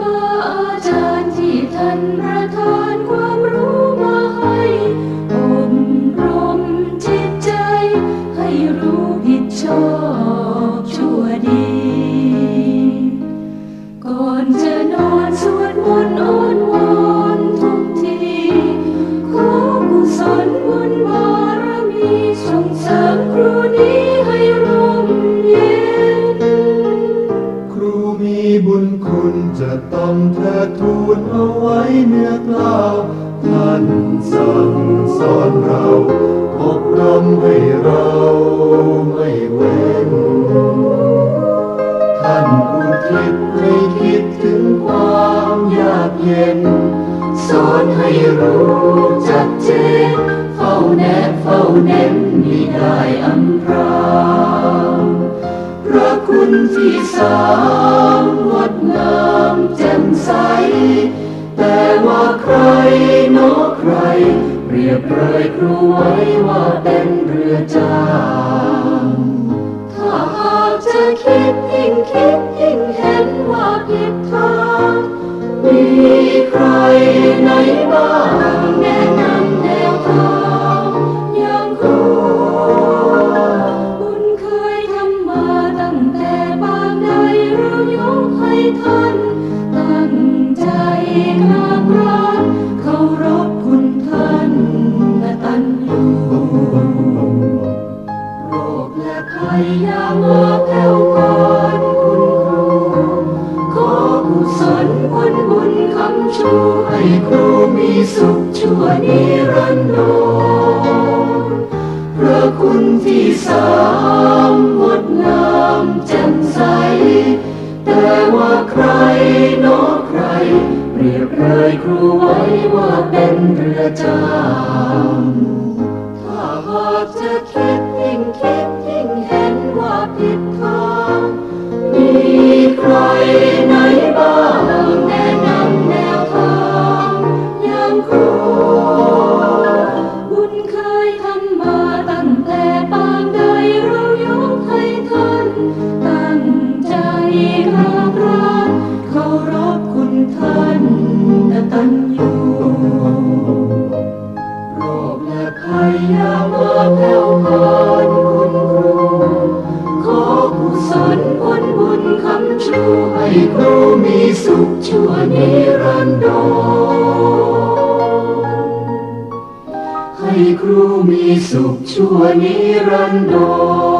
บาอาจารย์ที่ท่านประทาน ต้องเทิดทูนเอาไว้เนื้อกล่าวท่านสั่งสอนเราอบรมให้เราไม่เว้น ท่านอุทิศให้คิดถึงความยากเย็น สอนให้รู้จักเจนเฝ้าแนบเฝ้าเน้นมิได้อำพรางพระคุณที่สามงดงาม ใส แต่ว่าใครเนอใคร เปรียบเปรยครูไว้ว่าเป็นเรือจ้างถ้าหากจะคิดยิ่งคิดยิ่งเห็นว่าผิดทาง มีใครไหนบ้างแนะนำแนวทางย่างครูบุญเคยทำมาตั้งแต่ปางใดเรายกให้ท่าน คารพคุณท่านกตัญญูโรคและภัยอย่ามาแผ่วก่อนคุณครูขอกุศลผลบุญคำชูให้ให้ครูมีสุขชั่วนิรันดรพระคุณที่สามงดงามแจ่มใส ว่าใครนอใคร เปรียบเลยครูไว้ว่าเป็นเรือจ้า ตัญญูโรคและภัยยามาแผ่วก่อนคุณครูขอกุศลผลบุญคำชูให้ครูมีสุขชั่วนิรันดรให้ครูมีสุขชั่วนิรันดร